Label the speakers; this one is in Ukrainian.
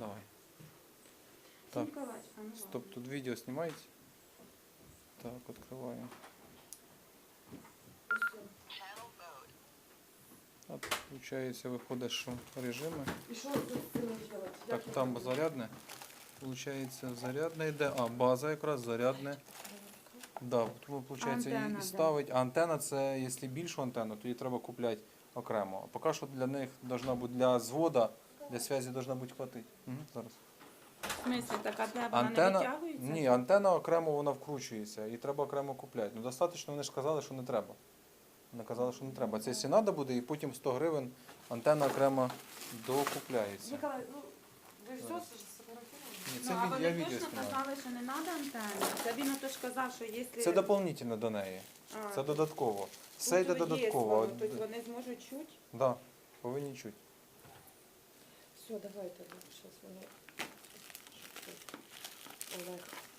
Speaker 1: Давай. Так.
Speaker 2: А ну
Speaker 1: Стоп, тут видео снимаете? Так, открываем. От, получается,
Speaker 3: з цим робити?
Speaker 1: Так, там зарядне. Получається, зарядне йде. А, база якраз зарядне. Да, тому,
Speaker 2: Антенна,
Speaker 1: і
Speaker 2: да.
Speaker 1: ставить. А антенна це, якщо більшу антенну, то її треба купляти окремо. А поки що для них должна бути для звода, для зв'язку должна бути хватить. Угу, зараз.
Speaker 2: В смысле, так а де вона не
Speaker 1: Антенна,
Speaker 2: витягується?
Speaker 1: ні, антенна окремо вона вкручується і треба окремо купляти. Ну достатньо, вони ж казали, що не треба. Вони казали, що не треба. Це треба буде, і потім 100 гривень антенна окремо докупляється.
Speaker 3: Ніколай, ну ви все сфотографували?
Speaker 1: Ні,
Speaker 2: Ну,
Speaker 1: це
Speaker 2: а
Speaker 1: від-
Speaker 2: вони
Speaker 1: відео
Speaker 2: точно
Speaker 1: знімаю.
Speaker 2: казали, що не треба антенни. Це він отож казав, що якщо...
Speaker 1: Це доповнительно до неї.
Speaker 2: А,
Speaker 1: Це додатково. Все
Speaker 2: тут
Speaker 1: йде
Speaker 2: є
Speaker 1: додатково.
Speaker 2: воно, Тобто вони зможуть чути?
Speaker 1: Да, повинні чути.
Speaker 3: Все, давайте, зараз воно. Олег.